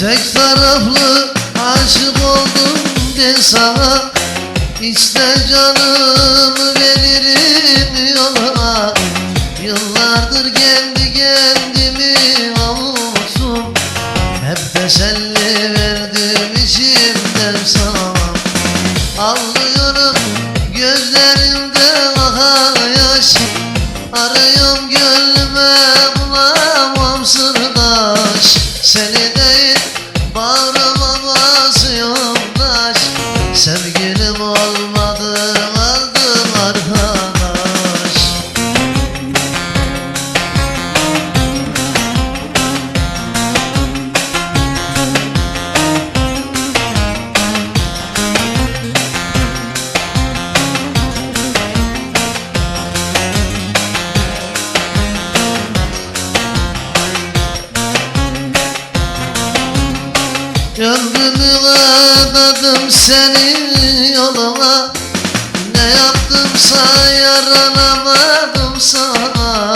Tek taraflı aşık oldum ben sana. İşte canımı veririm yola Yıllardır kendi kendimi avuçum Hep teselli verdim içimden sana. Ağlıyorum gözlerimde akan yaş Arıyorum gönlüme bulamam sırdaş. Seni adadım senin yoluna Ne yaptımsa yaranamadım sana.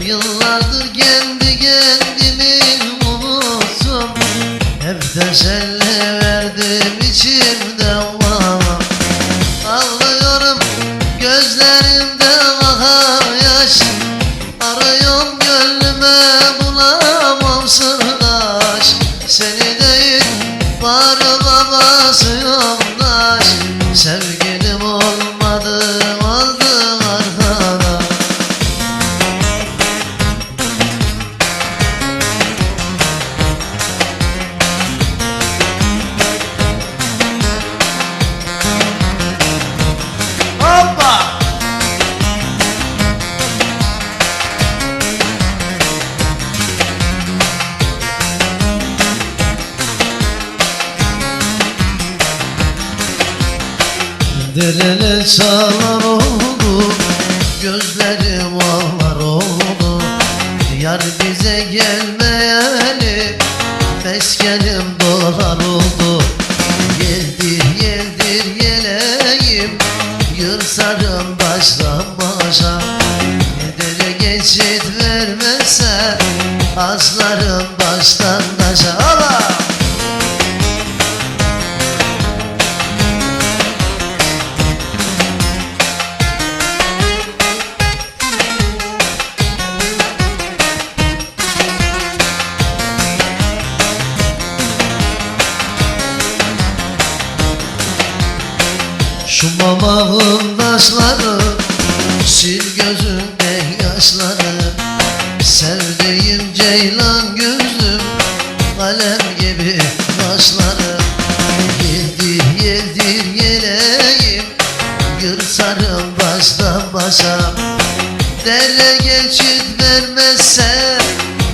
Yıllardır kendi kendimi unuttum Hep teselli basıyorum taş Sevgilim olmadı Derele çağlar oldu Gözlerim ağlar oldu. Yar bize gelmeyeli Meskenim dolar oldu. Geldir geldir yeleğim Yırsarım baştan başa. Dere geçit vermezse Aslarım baştan taşa Şu mamağın taşları Sil gözümden yaşları. Sevdiğim ceylan gözüm Kalem gibi kaşları Yedir yedir yeleğim Yırtarım baştan başa. Dere geçit vermezse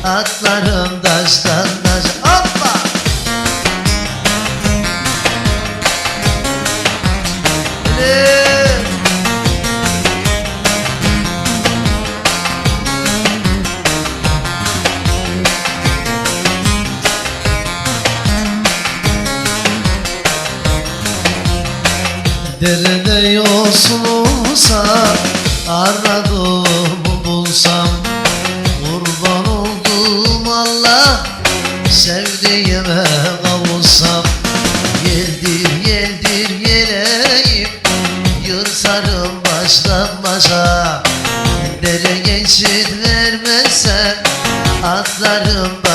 Atlarım taştan Derede yosun olsa Aradığımı bulsam Kurban olduğum Allah Sevdiğime kavuşsam. Geldir geldir yeleğim Yırsarım baştan başa Dere geçit vermezsen Atlarım baştan